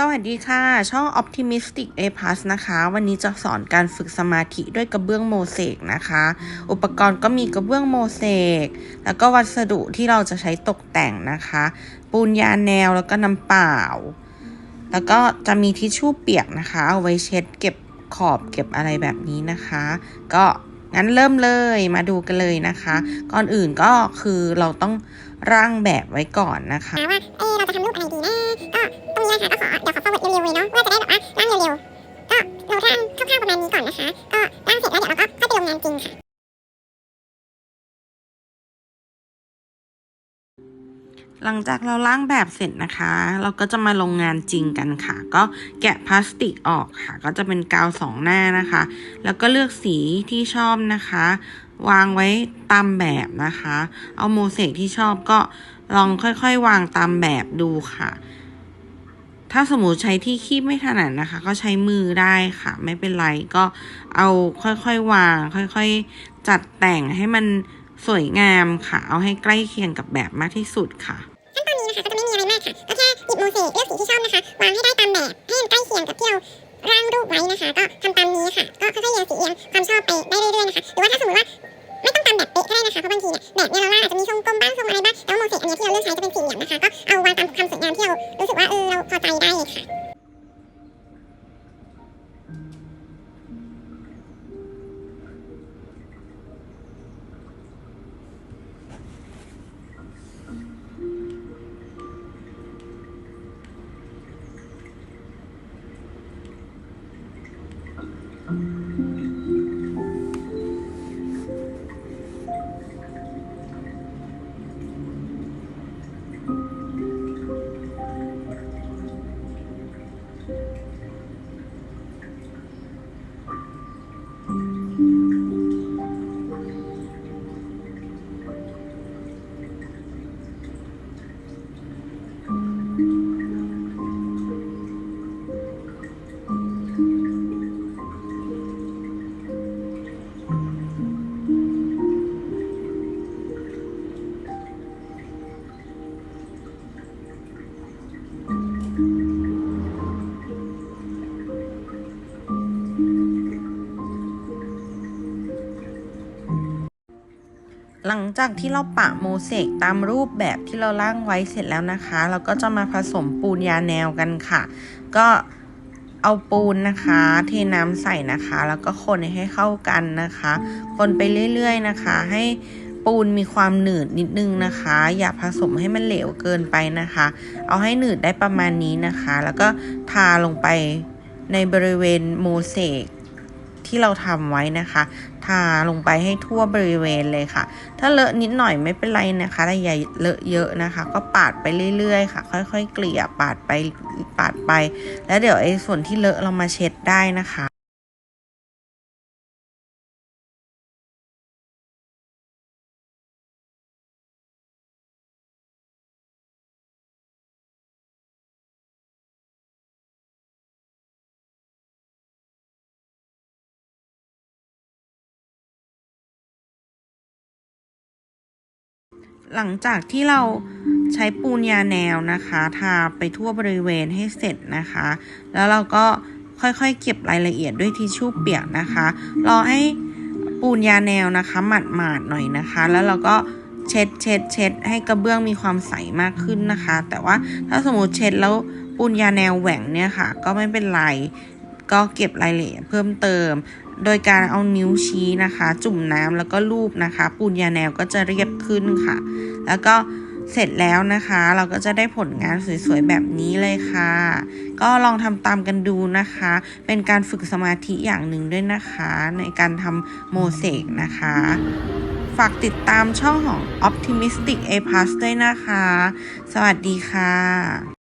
สวัสดีค่ะ ช่อง Optimistic A Plus นะคะ วันนี้จะสอนการฝึกสมาธิด้วยกระเบื้องโมเสกนะคะ อุปกรณ์ก็มีกระเบื้องโมเสกแล้วก็วัสดุที่เราจะใช้ตกแต่งนะคะ ปูนยาแนวแล้วก็น้ำเปล่า แล้วก็จะมีทิชชู่เปียกนะคะ เอาไว้เช็ดเก็บขอบเก็บอะไรแบบนี้นะคะ ก็งั้นเริ่มเลยมาดูกันเลยนะคะ ก่อนอื่นก็คือเราต้องร่างแบบไว้ก่อนนะคะว่าเออเราจะทำรูปอะไรดีนะ ก็ตรงนี้นะคะก็ขอเดี๋ยวขอ forward เร็วๆเลยเนาะว่าจะได้แบบว่าร่างเร็วๆก็เราร่างคร่าวๆประมาณนี้ก่อนนะคะ ก็ร่างเสร็จแล้วเดี๋ยวเราก็ค่อยไปลงงานจริงค่ะหลังจากเราล้างแบบเสร็จนะคะ เราก็จะมาลงงานจริงกันค่ะ ก็แกะพลาสติกออกค่ะ ก็จะเป็นกาวสองหน้านะคะ แล้วก็เลือกสีที่ชอบนะคะ วางไว้ตามแบบนะคะ เอาโมเสกที่ชอบก็ลองค่อยๆ วางตามแบบดูค่ะ ถ้าสมมติใช้ที่คีบไม่ถนัดนะคะ ก็ใช้มือได้ค่ะ ไม่เป็นไรก็เอาค่อยๆวาง ค่อยๆ จัดแต่งให้มันสวยงามค่ะ เอาให้ใกล้เคียงกับแบบมากที่สุดค่ะขั้นตอนนี้นะคะก็จะไม่มีอะไรมากค่ะก็แค่หยิบโมเสกเลือกสีที่ชอบนะคะ วางให้ได้ตามแบบให้มันใกล้เคียงกับที่เราร่างรูปไว้นะคะ ก็ทำตามนี้ค่ะ ก็ค่อยๆเรียงสีเอียงความชอบไปได้เรื่อยๆนะคะหรือว่าถ้าสมมติว่าไม่ต้องตามแบบเป๊ะก็ได้นะคะเพราะบางทีเนี่ยแบบเนี่ยเราล่าอาจจะมีทรงกลมบ้างทรงอะไรบ้างแต่ว่าโมเสกอันนี้ที่เราเลือกใช้จะเป็นสี่เหลี่ยมนะคะก็เอาวางตาม หลังจากที่เราปะโมเสกตามรูปแบบที่เราร่างไว้เสร็จแล้วนะคะ เราก็จะมาผสมปูนยาแนวกันค่ะ ก็เอาปูนนะคะ เทน้ำใส่นะคะ แล้วก็คนให้เข้ากันนะคะ คนไปเรื่อยๆนะคะ ให้ปูนมีความหนืดนิดนึงนะคะ อย่าผสมให้มันเหลวเกินไปนะคะ เอาให้หนืดได้ประมาณนี้นะคะ แล้วก็ทาลงไปในบริเวณโมเสก ที่เราทำไว้นะคะ ทาลงไปให้ทั่วบริเวณเลยค่ะ ถ้าเลอะนิดหน่อยไม่เป็นไรนะคะแต่อย่าเลอะเยอะนะคะ ก็ปาดไปเรื่อยๆค่ะ ค่อยๆ เกลี่ยปาดไปปาดไป แล้วเดี๋ยวไอ้ส่วนที่เลอะเรามาเช็ดได้นะคะ หลังจากที่เราใช้ปูนยาแนวนะคะ ทาไปทั่วบริเวณให้เสร็จนะคะ แล้วเราก็ค่อยๆ เก็บรายละเอียดด้วยทิชชู่เปียกนะคะรอให้ปูนยาแนวนะคะหมาดๆหน่อยนะคะ แล้วเราก็เช็ดเช็ดเช็ดให้กระเบื้องมีความใสมากขึ้นนะคะ แต่ว่าถ้าสมมติเช็ดแล้วปูนยาแนวแหว่งเนี่ยค่ะ ก็ไม่เป็นไรก็เก็บรายละเอียดเพิ่มเติม โดยการเอานิ้วชี้นะคะ จุ่มน้ำแล้วก็ลูบนะคะ ปูนยาแนวก็จะเรียบขึ้นค่ะ แล้วก็เสร็จแล้วนะคะ เราก็จะได้ผลงานสวยๆแบบนี้เลยค่ะ ก็ลองทำตามกันดูนะคะ เป็นการฝึกสมาธิอย่างหนึ่งด้วยนะคะ ในการทำโมเสกนะคะ ฝากติดตามช่องของ Optimistic A Plus ด้วยนะคะ สวัสดีค่ะ